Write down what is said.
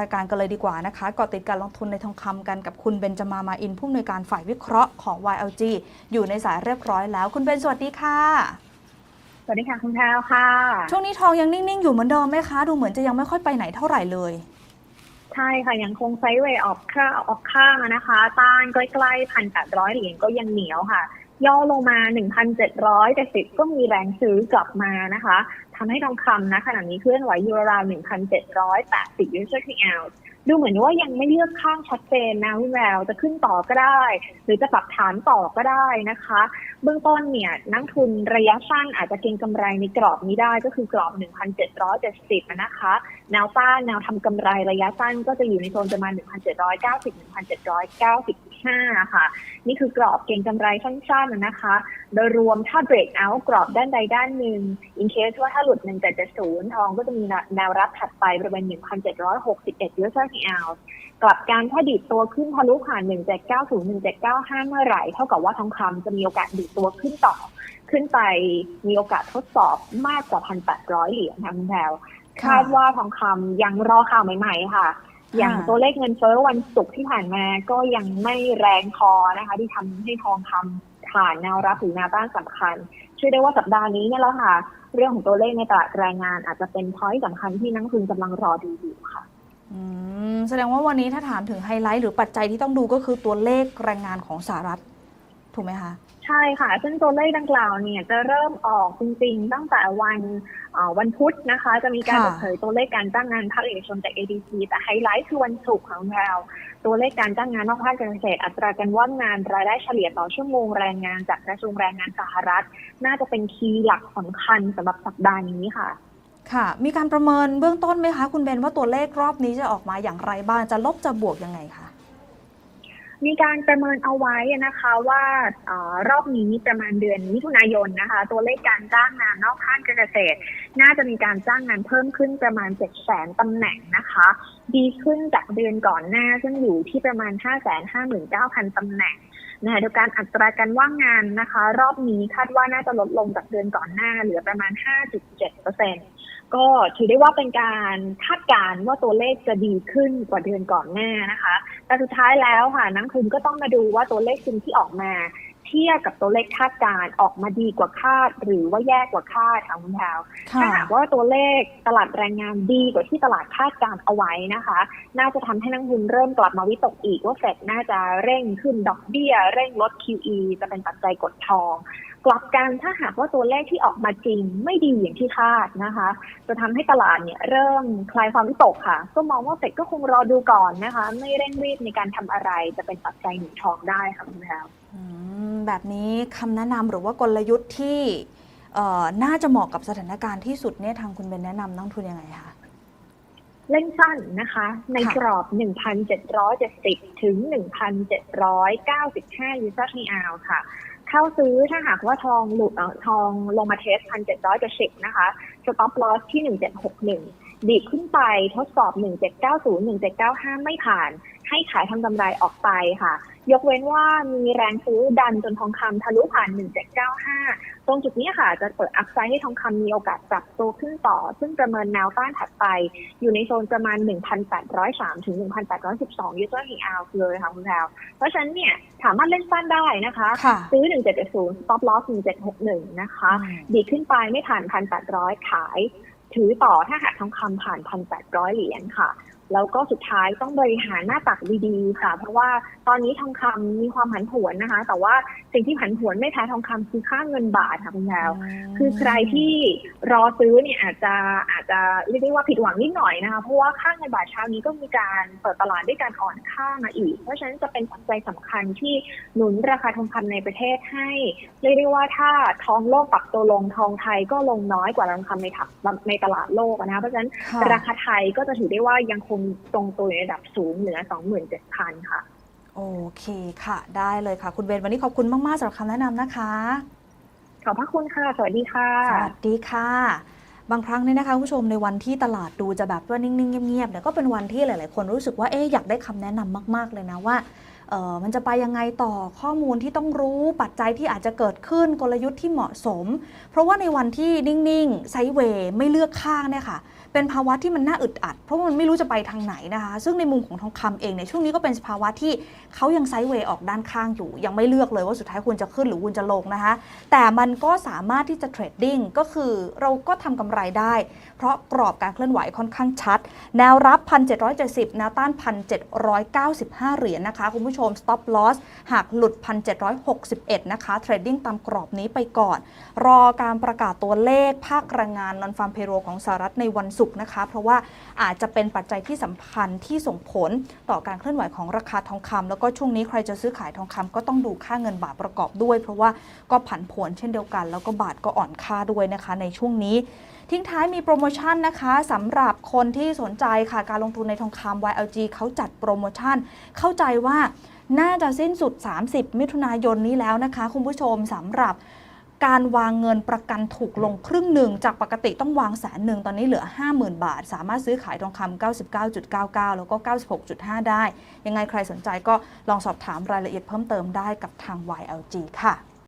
รายการกันเลยดีกว่านะคะเกาะติดการลงทุนในทองคำกันกับคุณเบนจามามาอินผู้อำนวยการฝ่ายวิเคราะห์ของ YLG อยู่ในสายเรียบร้อยแล้ว คุณเบนสวัสดีค่ะ สวัสดีค่ะคุณแพรวค่ะ ช่วงนี้ทองยังนิ่ง ๆ อยู่เหมือนเดิมไหมคะ ดูเหมือนจะยังไม่ค่อยไปไหนเท่าไหร่เลย ใช่ค่ะ ยังคงไซด์เวย์ออกข้าออกข้างอะนะคะ ต้านใกล้ๆพันแปดร้อยเหรียญก็ยังเหนียวค่ะ ย่อลงมาหนึ่งพันเจ็ดร้อยแต่สิบก็มีแรงซื้อกลับมานะคะทำให้ทองคำนะขณะนี้เคลื่อนไหวอยู่ราวหนึ่งพันเจ็ดร้อยแปดสิบยูเซอร์ดูเหมือนว่ายังไม่เลือกข้างชัดเจนนะพี่แววจะขึ้นต่อก็ได้ หรือจะปรับฐานต่อก็ได้นะคะ เบื้องต้นเนี่ยนักทุนระยะสั้นอาจจะเก็งกำไรในกรอบนี้ได้ก็คือกรอบ 1,770 นะคะ แนวต้านแนวทำกำไรระยะสั้นก็จะอยู่ในโซนประมาณ 1,790 1,795ค่ะ นี่คือกรอบเก็งกำไรสั้นๆนะคะ โดยรวมถ้า break out กรอบด้านใดด้านหนึ่ง in case ว่าถ้าหลุด1770 ทองก็จะมีแนวรับถัดไปบริเวณ 1,761 US dollars กลับการถ้าดีดตัวขึ้นทะลุผ่าน1790 1795 เมื่อไหร่ เท่ากับว่าทองคำจะมีโอกาสดีดตัวขึ้นต่อ ขึ้นไปมีโอกาสทดสอบมากกว่า 1,800 เหรียญค่ะคุณแพรวค่ะคาดว่าทองคำยังรอข่าวใหม่ ๆ ค่ะ อย่างตัวเลขเงินเฟ้อวันศุกร์ที่ผ่านมาก็ยังไม่แรงพอนะคะ ที่ทำให้ทองคำผ่านแนวรับหรือแนวต้านสำคัญเชื่อได้ว่าสัปดาห์นี้เนี่ยแหล้วค่ะ เรื่องของตัวเลขในตลาดแรงงานอาจจะเป็นพอยต์สำคัญที่นักลงทุนกำลังรอดูอยู่ค่ะอืมแสดงว่าวันนี้ถ้าถามถึงไฮไลท์หรือปัจจัยที่ต้องดูก็คือตัวเลขแรงงานของสหรัฐ ถูกไหมคะใช่ค่ะ ซึ่งตัวเลขดังกล่าวเนี่ยจะเริ่มออกจริงๆ ตั้งแต่วันเอ่อวันพุธนะคะ จะมีการค่ะเปิดเผยตัวเลขการจ้างงานภาคเอกชนจาก ADP แต่ไฮไลท์คือวันศุกร์ของเราตัวเลขการจ้างงานนอกภาคการเกษตรอัตราการว่างงานรายได้เฉลี่ยต่อชั่วโมงแรงงานจากกระทรวงแรงงานสหรัฐ น่าจะเป็นคีย์หลักสำคัญสำหรับสัปดาห์นี้ค่ะ ค่ะ มีการประเมินเบื้องต้นไหมคะ คุณเบนว่าตัวเลขรอบนี้จะออกมาอย่างไรบ้างจะลบจะบวกยังไงคะ มีการประเมินเอาไว้นะคะว่าอรอบนี้ประมาณเดือนมิถุนายนนะคะ ตัวเลขการจ้างงานนอกภาคเกษตร น่าจะมีการจ้างงานเพิ่มขึ้นประมาณ7แสนตำแหน่งนะคะ ดีขึ้นจากเดือนก่อนหน้า ซึ่งอยู่ที่ประมาณ 5 5 9 0 0 0ตำแหน่งนะคะเดียวกันอัตราการว่างงานนะคะ รอบนี้คาดว่าน่าจะลดลงจากเดือนก่อนหน้า เหลือประมาณ 5.7%ก็ถือได้ว่าเป็นการคาดการณ์ว่าตัวเลขจะดีขึ้นกว่าเดือนก่อนหน้านะคะ แต่สุดท้ายแล้วค่ะนักทุนก็ต้องมาดูว่าตัวเลขจริงที่ออกมา เทียบกับตัวเลขคาดการณ์ออกมาดีกว่าคาด หรือว่าแย่กว่าคาดค่ะคุณแพรวค่ะถ้าหากว่าตัวเลขตลาดแรงงานดีกว่าที่ตลาดคาดการณ์เอาไว้นะคะ น่าจะทำให้นักทุนเริ่มกลับมาวิตกอีกว่าเฟดน่าจะเร่งขึ้นดอกเบี้ย เร่งลด QE จะเป็นปัจจัยกดทองกลับกันถ้าหากว่าตัวเลขที่ออกมาจริงไม่ดีอย่างที่คาดนะคะ จะทำให้ตลาดเนี่ยเริ่มคลายความวิตกค่ะ ก็มองว่าเฟดก็คงรอดูก่อนนะคะ ไม่เร่งรีบในการทำอะไรจะเป็นปัจจัยหนุนทองได้ค่ะคุณแพรวอืม แบบนี้คำแนะนำหรือว่ากลยุทธ์ที่น่าจะเหมาะกับสถานการณ์ที่สุดเนี่ยทางคุณเบนแนะนำนักลงทุนยังไงคะเล่นสั้นนะคะ ในค่ะกรอบ 1,770 ถึง 1,795 ยูซาทีอาค่ะ เข้าซื้อถ้าหากว่าทองหลุดทองลงมาเทส 1,770 นะคะ stop loss ที่ 1,761 ดีดขึ้นไปทดสอบ 1,790 1,795 ไม่ผ่าน ให้ขายทำกำไรออกไปค่ะ ยกเว้นว่ามีแรงซื้อดันจนทองคำทะลุผ่าน 1795 ตรงจุดนี้ค่ะจะเปิดอัพไซด์ให้ทองคำมีโอกาสปรับตัวขึ้นต่อ ซึ่งประเมินแนวต้านถัดไป อยู่ในโซนประมาณ 1,803 ถึง 1,812ยูเซอร์เฮอาเลยค่ะคุณแพรวเพราะฉะนั้นเนี่ยสามารถเล่นสั้นได้นะคะค่ะซื้อ 1770 stop loss 1761 นะคะอืมดีดขึ้นไปไม่ผ่าน 1,800 ขาย ถือต่อถ้าหากทองคำผ่าน 1,800 เหรียญค่ะ แล้วก็สุดท้ายต้องบริหารหน้าตักดีๆค่ะ เพราะว่าตอนนี้ทองคำมีความผันผวนนะคะ แต่ว่าสิ่งที่ผันผวนไม่แพ้ทองคำคือค่าเงินบาทค่ะคุณแพรวคือใครที่รอซื้อเนี่ยอาจจะอาจจะเรียกได้ว่าผิดหวังนิดหน่อยนะคะเพราะว่าค่าเงินบาทเช้านี้ก็มีการเปิดตลาดด้วยการอ่อนค่ามาอีก เพราะฉะนั้นจะเป็นปัจจัยสำคัญที่หนุนราคาทองคำในประเทศให้เรียกได้ว่าถ้าทองโลกปรับตัวลงทองไทยก็ลงน้อยกว่าทองคำในถักในตลาดโลกนะคะเพราะฉะนั้นค่ะราคาไทยก็จะถือได้ว่ายังคงทรงตัวอยู่ในระดับสูงเหนือ 27,000 ค่ะ โอเคค่ะ ได้เลยค่ะ คุณเบนวันนี้ขอบคุณมาก ๆสำหรับคำแนะนำนะคะ ขอบพระคุณค่ะ สวัสดีค่ะ สวัสดีค่ะ บางครั้งเนี่ยนะคะคุณผู้ชมในวันที่ตลาดดูจะแบบว่านิ่ง ๆ เงียบๆเนี่ยก็เป็นวันที่หลาย ๆ คนรู้สึกว่าเอ๊ะอยากได้คำแนะนำมาก ๆ เลยนะว่าเอ่อ มันจะไปยังไงต่อข้อมูลที่ต้องรู้ปัจจัยที่อาจจะเกิดขึ้นกลยุทธ์ที่เหมาะสม เพราะว่าในวันที่นิ่งๆไซเวย์ไม่เลือกข้างเนี่ยค่ะเป็นภาวะที่มันน่าอึดอัด เพราะว่ามันไม่รู้จะไปทางไหนนะคะ ซึ่งในมุมของทองคำเองเนี่ยช่วงนี้ก็เป็นสภาวะที่เขายังไซด์เวย์ออกด้านข้างอยู่ ยังไม่เลือกเลยว่าสุดท้ายควรจะขึ้นหรือควรจะลงนะคะ แต่มันก็สามารถที่จะเทรดดิ้งก็คือเราก็ทำกำไรได้ เพราะกรอบการเคลื่อนไหวค่อนข้างชัด แนวรับ 1,770 แนวต้าน 1,795 เหรียญนะคะคุณผู้ชม stop loss หากหลุด 1,761 นะคะ เทรดดิ้งตามกรอบนี้ไปก่อน รอการประกาศตัวเลขภาคแรงงานนอนฟาร์มเพโรของสหรัฐในวันศุกร์นะคะ เพราะว่าอาจจะเป็นปัจจัยที่สำคัญที่ส่งผลต่อการเคลื่อนไหวของราคาทองคำแล้วก็ช่วงนี้ใครจะซื้อขายทองคำก็ต้องดูค่าเงินบาทประกอบด้วย เพราะว่าก็ผันผวนเช่นเดียวกัน แล้วก็บาทก็อ่อนค่าด้วยนะคะในช่วงนี้ ทิ้งท้ายมีโปรโมชั่นนะคะสำหรับคนที่สนใจค่ะการลงทุนในทองคำ YLG เขาจัดโปรโมชั่น เข้าใจว่าน่าจะสิ้นสุด 30 มิถุนายนนี้แล้วนะคะ คุณผู้ชมสำหรับการวางเงินประกันถูกลงครึ่งหนึ่ง จากปกติต้องวางแสนหนึ่งตอนนี้เหลือ 50,000 บาท สามารถซื้อขายทองคำ99.99 แล้วก็ 96.5 ได้ ยังไงใครสนใจก็ลองสอบถามรายละเอียดเพิ่มเติมได้กับทาง YLG ค่ะ